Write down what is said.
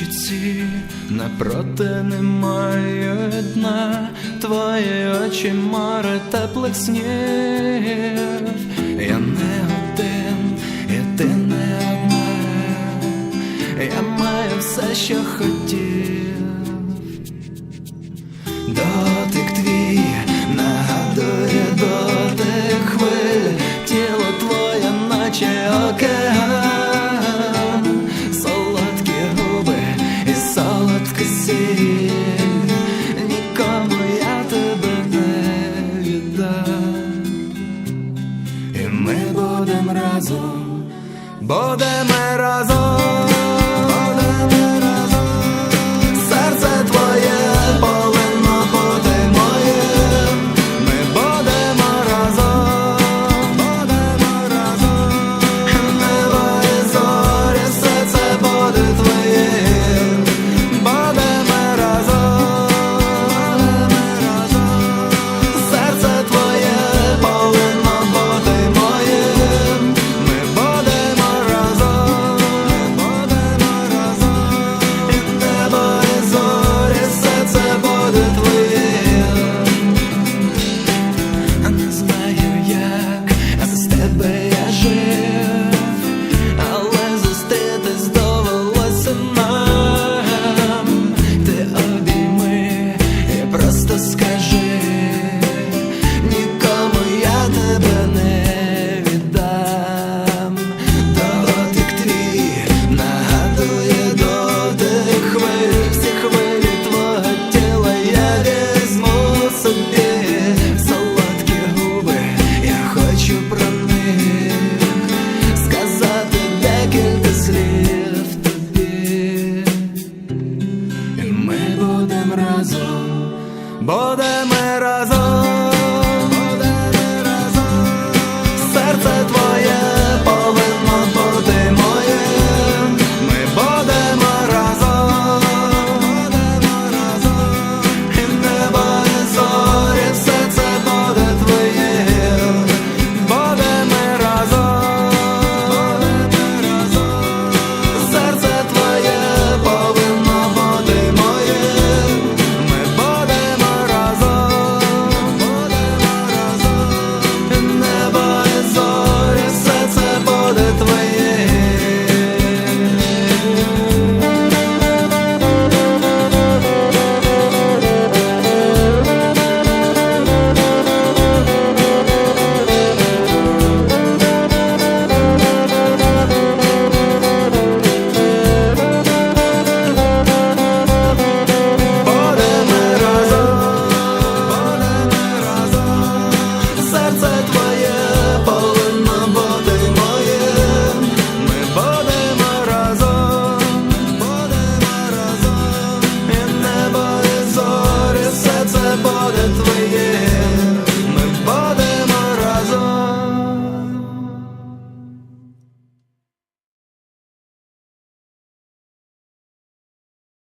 річці, напроти немає дна, твої очі море теплих снів. Я не один, і ти не одна. Я маю все, що хотів. Разом, будемо разом. Bodem